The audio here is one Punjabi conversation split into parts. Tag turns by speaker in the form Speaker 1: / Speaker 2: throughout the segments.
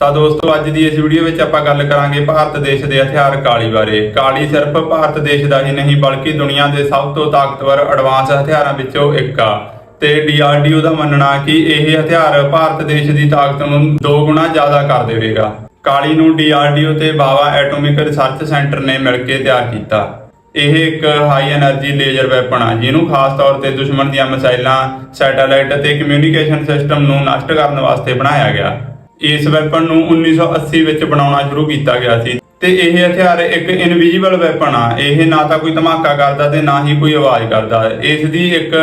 Speaker 1: ਤਾਂ ਦੋਸਤੋ, ਅੱਜ ਦੀ ਇਸ ਵੀਡੀਓ ਵਿੱਚ ਆਪਾਂ ਗੱਲ ਕਰਾਂਗੇ ਭਾਰਤ ਦੇਸ਼ ਦੇ ਹਥਿਆਰ ਕਾਲੀ ਬਾਰੇ। ਕਾਲੀ ਸਿਰਫ ਭਾਰਤ ਦੇਸ਼ ਦਾ ਹੀ ਨਹੀਂ, ਬਲਕਿ ਦੁਨੀਆ ਦੇ ਸਭ ਤੋਂ ਤਾਕਤਵਰ ਐਡਵਾਂਸ ਹਥਿਆਰਾਂ ਵਿੱਚੋਂ ਇੱਕ ਆ। ਤੇ ਡੀਆਰਡੀਓ ਦਾ ਮੰਨਣਾ ਕਿ ਇਹ ਹਥਿਆਰ ਭਾਰਤ ਦੇਸ਼ ਦੀ ਤਾਕਤ ਨੂੰ ਦੋ ਗੁਣਾ ਜ਼ਿਆਦਾ ਕਰ ਦੇਵੇਗਾ। ਕਾਲੀ ਨੂੰ ਡੀਆਰਡੀਓ ਤੇ ਬਾਵਾ ਐਟੋਮਿਕ ਰਿਸਰਚ ਸੈਂਟਰ ਨੇ ਮਿਲ ਕੇ ਤਿਆਰ ਕੀਤਾ। ਇਹ ਇੱਕ ਹਾਈ એનર્ਜੀ ਲੇਜ਼ਰ ਵੈਪਨ ਆ, ਜਿਹਨੂੰ ਖਾਸ ਤੌਰ ਤੇ ਦੁਸ਼ਮਣ ਦੀਆਂ ਮਿਸਾਈਲਾਂ, ਸੈਟੇਲਾਈਟ ਅਤੇ ਕਮਿਊਨੀਕੇਸ਼ਨ ਸਿਸਟਮ ਨੂੰ ਨਸ਼ਟ ਕਰਨ ਵਾਸਤੇ ਬਣਾਇਆ ਗਿਆ। ਇਸ ਵੈਪਨ ਨੂੰ 1980 ਵਿੱਚ ਬਣਾਉਣਾ ਸ਼ੁਰੂ ਕੀਤਾ ਗਿਆ ਸੀ ਤੇ ਇਹ ਹਥਿਆਰ ਇੱਕ ਇਨਵਿਜੀਬਲ ਵੈਪਨ ਆ। ਇਹ ਨਾ ਤਾਂ ਕੋਈ ਧਮਾਕਾ ਕਰਦਾ ਤੇ ਨਾ ਹੀ ਕੋਈ ਆਵਾਜ਼ ਕਰਦਾ। ਇਸ ਦੀ ਇੱਕ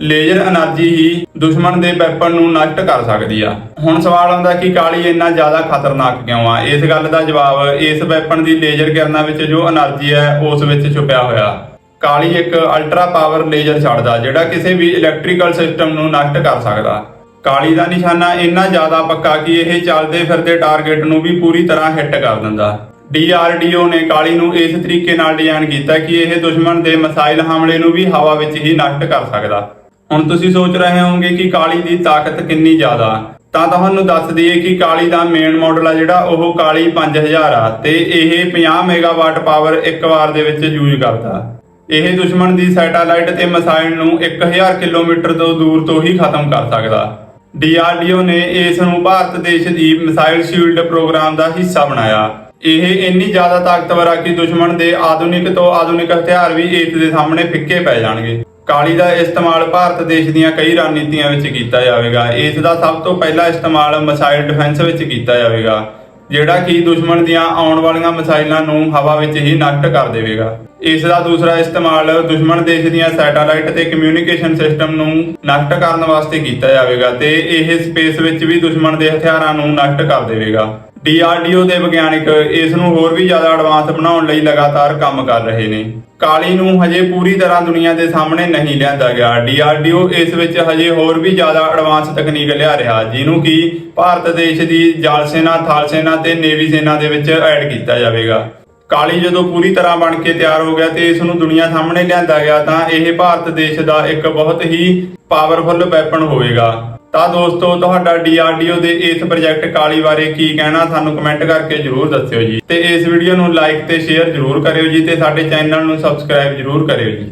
Speaker 1: ਲੇਜ਼ਰ એનર્ਜੀ ਹੀ ਦੁਸ਼ਮਣ ਦੇ ਵੈਪਨ ਨੂੰ ਨਸ਼ਟ ਕਰ ਸਕਦੀ ਆ। ਹੁਣ ਸਵਾਲ ਆਉਂਦਾ ਕਿ ਕਾਲੀ ਇੰਨਾ ਜ਼ਿਆਦਾ ਖਤਰਨਾਕ ਕਿਉਂ ਆ? ਇਸ ਗੱਲ ਦਾ ਜਵਾਬ ਇਸ ਵੈਪਨ ਦੀ ਲੇਜ਼ਰ ਕਿਰਨਾਂ ਵਿੱਚ ਜੋ એનર્ਜੀ ਹੈ, ਉਸ ਵਿੱਚ ਛੁਪਿਆ ਹੋਇਆ। ਕਾਲੀ ਇੱਕ ਅਲਟਰਾ ਪਾਵਰ ਲੇਜ਼ਰ ਛੱਡਦਾ, ਜਿਹੜਾ ਕਿਸੇ ਵੀ ਇਲੈਕਟ੍ਰੀਕਲ ਸਿਸਟਮ ਨੂੰ ਨਸ਼ਟ ਕਰ ਸਕਦਾ। ਕਾਲੀ ਦਾ ਨਿਸ਼ਾਨਾ ਇੰਨਾ ਜ਼ਿਆਦਾ ਪੱਕਾ ਕਿ ਇਹ ਚੱਲਦੇ ਫਿਰਦੇ ਟਾਰਗੇਟ ਨੂੰ ਵੀ ਪੂਰੀ ਤਰ੍ਹਾਂ ਹਿੱਟ ਕਰ ਦਿੰਦਾ। DRDO ਨੇ ਕਾਲੀ ਨੂੰ ਇਸ ਤਰੀਕੇ ਨਾਲ ਡਿਜ਼ਾਈਨ ਕੀਤਾ ਕਿ ਇਹ ਦੁਸ਼ਮਣ ਦੇ ਮਿਸਾਈਲ ਹਮਲੇ ਨੂੰ ਵੀ ਹਵਾ ਵਿੱਚ ਹੀ ਨਸ਼ਟ ਕਰ ਸਕਦਾ। ਹੁਣ ਤੁਸੀਂ ਸੋਚ ਰਹੇ ਹੋਵੋਗੇ ਕਿ ਕਾਲੀ ਦੀ ਤਾਕਤ ਕਿੰਨੀ ਜ਼ਿਆਦਾ। ਤਾਂ ਤੁਹਾਨੂੰ ਦੱਸ ਦਈਏ ਕਿ ਕਾਲੀ ਦਾ ਮੇਨ ਮਾਡਲ ਆ ਜਿਹੜਾ, ਉਹ ਕਾਲੀ 5000 ਆ ਤੇ ਇਹ 50 ਮੈਗਾਵਾਟ ਪਾਵਰ ਇੱਕ ਵਾਰ ਦੇ ਵਿੱਚ ਯੂਜ਼ ਕਰਦਾ। ਇਹ ਦੁਸ਼ਮਣ ਦੀ ਸੈਟੇਲਾਈਟ ਤੇ ਮਿਸਾਈਲ ਨੂੰ 1000 ਕਿਲੋਮੀਟਰ ਤੋਂ ਦੂਰ ਤੋਂ ਹੀ ਖਤਮ ਕਰ ਸਕਦਾ। DRDO ਨੇ ਇਸ ਨੂੰ ਭਾਰਤ ਦੇਸ਼ ਦੀ ਮਿਸਾਈਲ ਸ਼ੀਲਡ ਪ੍ਰੋਗਰਾਮ ਦਾ ਹਿੱਸਾ ਬਣਾਇਆ। ਇਹ ਇੰਨੀ ਜ਼ਿਆਦਾ ਤਾਕਤਵਰ ਆ ਕਿ ਦੁਸ਼ਮਣ ਦੇ ਆਧੁਨਿਕ ਤੋਂ ਆਧੁਨਿਕ ਹਥਿਆਰ ਵੀ ਇਸ ਦੇ ਸਾਹਮਣੇ ਫਿੱਕੇ ਪੈ ਜਾਣਗੇ। ਕਾਲੀ ਦਾ ਇਸਤੇਮਾਲ ਭਾਰਤ ਦੇਸ਼ ਦੀਆਂ ਕਈ ਰਣਨੀਤੀਆਂ ਵਿੱਚ ਕੀਤਾ ਜਾਵੇਗਾ। ਇਸ ਦਾ ਸਭ ਤੋਂ ਪਹਿਲਾ ਇਸਤੇਮਾਲ ਮਿਸਾਈਲ ਡਿਫੈਂਸ ਵਿੱਚ ਕੀਤਾ ਜਾਵੇਗਾ। ਜਿਹੜਾ ਕਿ ਦੁਸ਼ਮਣ ਦੀਆਂ ਆਉਣ ਵਾਲੀਆਂ ਮਿਸਾਈਲਾਂ ਨੂੰ ਹਵਾ ਵਿੱਚ ਹੀ ਨਸ਼ਟ ਕਰ ਦੇਵੇਗਾ। ਇਸ ਦਾ ਦੂਸਰਾ ਇਸਤੇਮਾਲ ਦੁਸ਼ਮਣ ਦੇਸ਼ ਦੀਆਂ ਸੈਟੇਲਾਈਟ ਤੇ ਕਮਿਊਨੀਕੇਸ਼ਨ ਸਿਸਟਮ ਨੂੰ ਨਸ਼ਟ ਕਰਨ ਵਾਸਤੇ ਕੀਤਾ ਜਾਵੇਗਾ ਤੇ ਇਹ ਸਪੇਸ ਵਿੱਚ ਵੀ ਦੁਸ਼ਮਣ ਦੇ ਹਥਿਆਰਾਂ ਨੂੰ ਨਸ਼ਟ ਕਰ ਦੇਵੇਗਾ। DRDO ਦੇ ਵਿਗਿਆਨਕ ਇਸ ਨੂੰ ਹੋਰ ਵੀ ਜ਼ਿਆਦਾ ਐਡਵਾਂਸ ਬਣਾਉਣ ਲਈ ਲਗਾਤਾਰ ਕੰਮ ਕਰ ਰਹੇ ਨੇ। ਕਾਲੀ ਨੂੰ ਹਜੇ ਪੂਰੀ ਤਰ੍ਹਾਂ ਦੁਨੀਆ ਦੇ ਸਾਹਮਣੇ ਨਹੀਂ ਲਿਆਂਦਾ ਗਿਆ। DRDO ਇਸ ਵਿੱਚ ਹਜੇ ਹੋਰ ਵੀ ਜ਼ਿਆਦਾ ਐਡਵਾਂਸ ਤਕਨੀਕ ਲਿਆ ਰਿਹਾ, ਜਿਹਨੂੰ ਕਿ ਭਾਰਤ ਦੇਸ਼ ਦੀ ਜਲ ਸੈਨਾ, ਥਲ ਸੈਨਾ ਤੇ ਨੇਵੀ ਸੈਨਾ ਦੇ ਵਿੱਚ ਐਡ ਕੀਤਾ ਜਾਵੇਗਾ। ਕਾਲੀ ਜਦੋਂ ਪੂਰੀ ਤਰ੍ਹਾਂ ਬਣ ਕੇ ਤਿਆਰ ਹੋ ਗਿਆ ਤੇ ਇਸ ਨੂੰ ਦੁਨੀਆ ਸਾਹਮਣੇ ਲਿਆਂਦਾ ਗਿਆ, ਤਾਂ ਇਹ ਭਾਰਤ ਦੇਸ਼ ਦਾ ਇੱਕ ਬਹੁਤ ਹੀ ਪਾਵਰਫੁੱਲ ਵੈਪਨ ਹੋਵੇਗਾ। ਤਾਂ ਦੋਸਤੋ, ਤੁਹਾਡਾ DRDO ਦੇ ਇਸ ਪ੍ਰੋਜੈਕਟ ਕਾਲੀ ਬਾਰੇ ਕੀ ਕਹਿਣਾ, ਸਾਨੂੰ ਕਮੈਂਟ ਕਰਕੇ ਜਰੂਰ ਦੱਸਿਓ ਜੀ। ਤੇ ਇਸ ਵੀਡੀਓ ਨੂੰ ਲਾਈਕ ਤੇ ਸ਼ੇਅਰ ਜਰੂਰ ਕਰਿਓ ਜੀ ਤੇ ਸਾਡੇ ਚੈਨਲ ਨੂੰ ਸਬਸਕ੍ਰਾਈਬ ਜਰੂਰ ਕਰਿਓ ਜੀ।